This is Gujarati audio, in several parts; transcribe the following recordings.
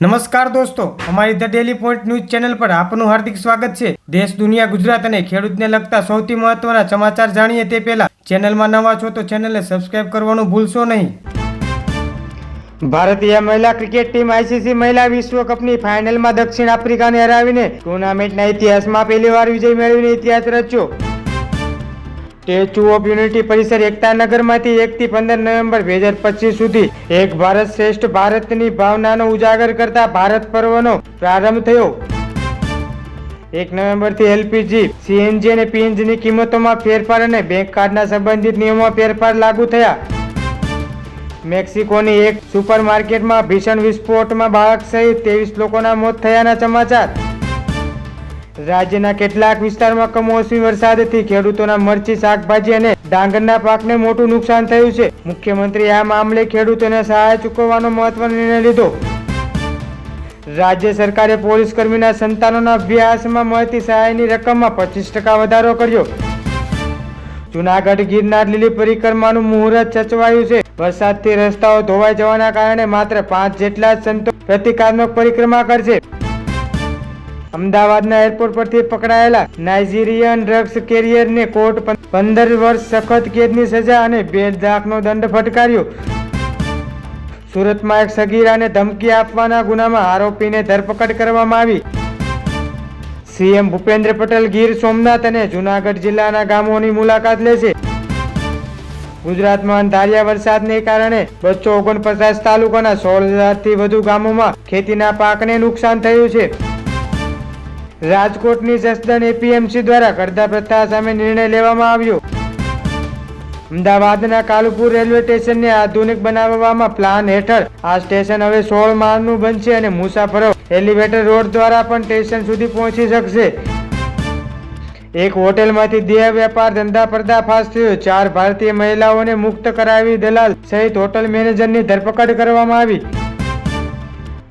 નમસ્કાર દોસ્તો, અમારી the daily point news channel પર આપનું હાર્દિક સ્વાગત છે. દેશ, દુનિયા, ગુજરાત અને ખેડૂતને લગતા સૌથી મહત્વના સમાચાર જાણીએ તે પહેલા ચેનલમાં નવા છો તો ચેનલને સબસ્ક્રાઇબ કરવાનું ભૂલશો નહીં. ભારતીય મહિલા ક્રિકેટ ટીમ આઈસીસી મહિલા વિશ્વ કપની ફાઇનલમાં દક્ષિણ આફ્રિકાને હરાવીને ટુર્નામેન્ટના ઇતિહાસમાં પહેલીવાર વિજય મેળવીને ઇતિહાસ રચ્યો. સ્ટેચ્યુ ઓફ યુનિટી પરિસર એકતા નગરમાંથી એકથી પંદર નવેમ્બર બે હજાર પચીસ સુધી એક ભારત શ્રેષ્ઠ ભારતની ભાવનાનો ઉજાગર કરતા ભારત પર્વનો પ્રારંભ થયો. એક નવેમ્બરથી એલપીજી, સીએનજી અને પીએનજીની કિંમતોમાં ફેરફાર અને બેંક કાર્ડના સંબંધિત નિયમોમાં ફેરફાર લાગુ થયા. મેક્સિકોની એક સુપરમાર્કેટમાં ભીષણ વિસ્ફોટમાં બાળક સહિત ત્રેવીસ લોકોના મોત થયાના સમાચાર. રાજ્યના કેટલાક વિસ્તારમાં કમોસમી વરસાદથી ખેડૂતોના મરચી શાકભાજી અને ડાંગરના પાકને મોટું નુકસાન થયું છે. મુખ્યમંત્રી આ મામલે ખેડૂતોને સહાય ચૂકવવાનો મહત્વનો નિર્ણય લીધો. રાજ્ય સરકારે પોલીસ કર્મીના સંતાનોના અભ્યાસમાં મળતી સહાયની રકમમાં પચીસ ટકા વધારો કર્યો. જુનાગઢ ગિરનાર લીલી પરિક્રમાનું મુહૂર્ત સચવાયું છે. વરસાદથી રસ્તાઓ ધોવાઈ જવાના કારણે માત્ર પાંચ જેટલા સંતો પ્રતિકાત્મક પરિક્રમા કરશે. અમદાવાદના એરપોર્ટ પરથી પકડાયેલા નાઇજીરિયન ડ્રગ્સ કેરિયરને કોર્ટ પંદર વર્ષ સખત કેદની સજા અને બે લાખનો દંડ ફટકાર્યો. સુરતમાં એક સગીરાને ધમકી આપવાના ગુનામાં આરોપીને ધરપકડ કરવામાં આવી. સીએમ ભૂપેન્દ્ર પટેલ ગીર સોમનાથ અને જુનાગઢ જિલ્લાના ગામોની મુલાકાત લેશે ગુજરાતમાં ધાર્યા વરસાદને કારણે બસો ઓગણપચાસ તાલુકાના સોળ હજારથી વધુ ગામોમાં ખેતીના પાકને નુકસાન થયું છે. રાજકોટની જસદન એપીએમસી દ્વારા કરતા પ્રથા સામે નિર્ણય લેવામાં આવ્યો. અમદાવાદના કાલુપુર રેલવે સ્ટેશનને આધુનિક બનાવવામાં પ્લાન હેઠળ આ સ્ટેશન હવે સોળ માળનું બનશે અને મુસાફરો એલિવેટર રોડ દ્વારા પણ સ્ટેશન સુધી પહોંચી શકશે. એક હોટેલમાંથી દેહ વેપાર ધંધા પર્દાફાશ થયો. ચાર ભારતીય મહિલાઓને મુક્ત કરાવી દલાલ સહિત હોટલ મેનેજરની ધરપકડ કરવામાં આવી.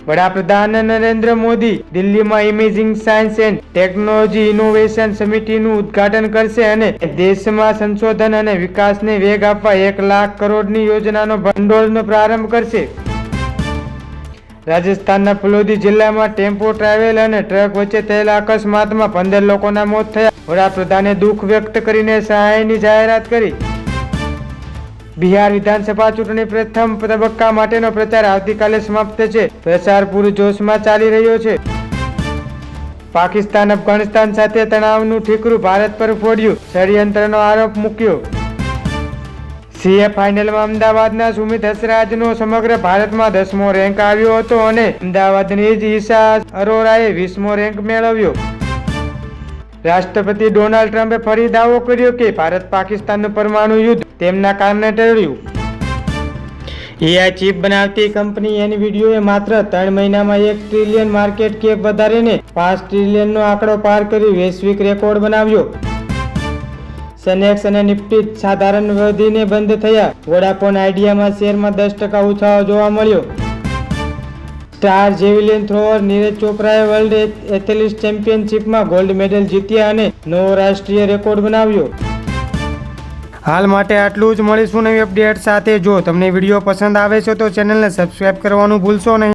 વડાપ્રધાન નરેન્દ્ર મોદી દિલ્હીમાં imaging science and technology innovation સમિતિનું ઉદ્ઘાટન કરશે અને દેશમાં સંશોધન અને વિકાસને વેગ આપવા એક લાખ કરોડની યોજનાનો ભંડોળનો પ્રારંભ કરશે. રાજસ્થાનના ફલોદી જિલ્લામાં ટેમ્પો ટ્રાવેલ અને ટ્રક વચ્ચે થયેલા અકસ્માતમાં પંદર લોકોના મોત થયા. વડાપ્રધાને દુઃખ વ્યક્ત કરીને સહાયની જાહેરાત કરી. બિહાર વિધાનસભા ચૂંટણી પ્રથમ તબક્કા માટેનો પ્રચાર આવતીકાલે સમાપ્ત છે. પ્રચાર પૂરજોશમાં ચાલી રહ્યો છે. પાકિસ્તાન, અફઘાનિસ્તાન સાથે તણાવનું ઠીકરું ભારત પર ફોડ્યું. ષડયંત્રનો આરોપ મૂક્યો. સીએ ફાઇનલમાં અમદાવાદના સુમિત હસરાજનો સમગ્ર ભારતમાં દસમો રેન્ક આવ્યો હતો અને અમદાવાદની જ ઈશા અરોરાએ વીસમો રેન્ક મેળવ્યો. રાષ્ટ્રપતિ ડોનાલ્ડ ટ્રમ્પે ફરી દાવો કર્યો કે ભારત પાકિસ્તાનનું પરમાણુ યુદ્ધ તેમના કારણે ટળ્યું એઆઈ ચીપ બનાવતી કંપની એની વિડીયોએ માત્ર ત્રણ મહિનામાં એક ટ્રિલિયન માર્કેટ કેપ વધારીને પાંચ ટ્રિલિયનનો આંકડો પાર કરી વૈશ્વિક રેકોર્ડ બનાવ્યો. સેનેક્સ અને નિફ્ટી સાધારણ વધીને બંધ થયા. વોડાફોન આઈડિયામાં શેરમાં દસ ટકા ઉછાળો જોવા મળ્યો. સ્ટાર જેવિલિયન થ્રોઅર નીરજ ચોપરાએ વર્લ્ડ એથ્લેટિક્સ ચેમ્પિયનશિપમાં ગોલ્ડ મેડલ જીત્યા અને નવો રાષ્ટ્રીય રેકોર્ડ બનાવ્યો. હાલ માટે આટલું જ મળીશું નવી અપડેટ સાથે. જો તમને વીડિયો પસંદ આવે છે તો ચેનલને સબસ્ક્રાઈબ કરવાનું ભૂલશો નહીં.